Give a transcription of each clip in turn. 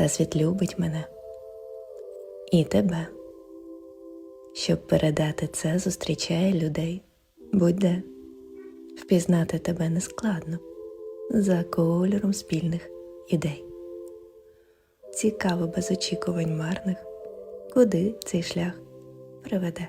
Всесвіт любить мене і тебе. Щоб передати це, зустрічає людей будь-де. Впізнати тебе нескладно за кольором спільних ідей. Цікаво без очікувань марних, куди цей шлях приведе.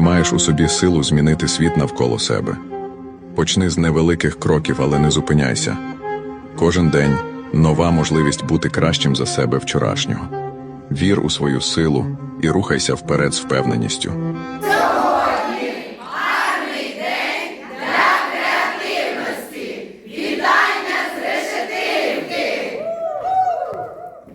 Маєш у собі силу змінити світ навколо себе. Почни з невеликих кроків, але не зупиняйся. Кожен день нова можливість бути кращим за себе вчорашнього. Вір у свою силу і рухайся вперед з впевненістю.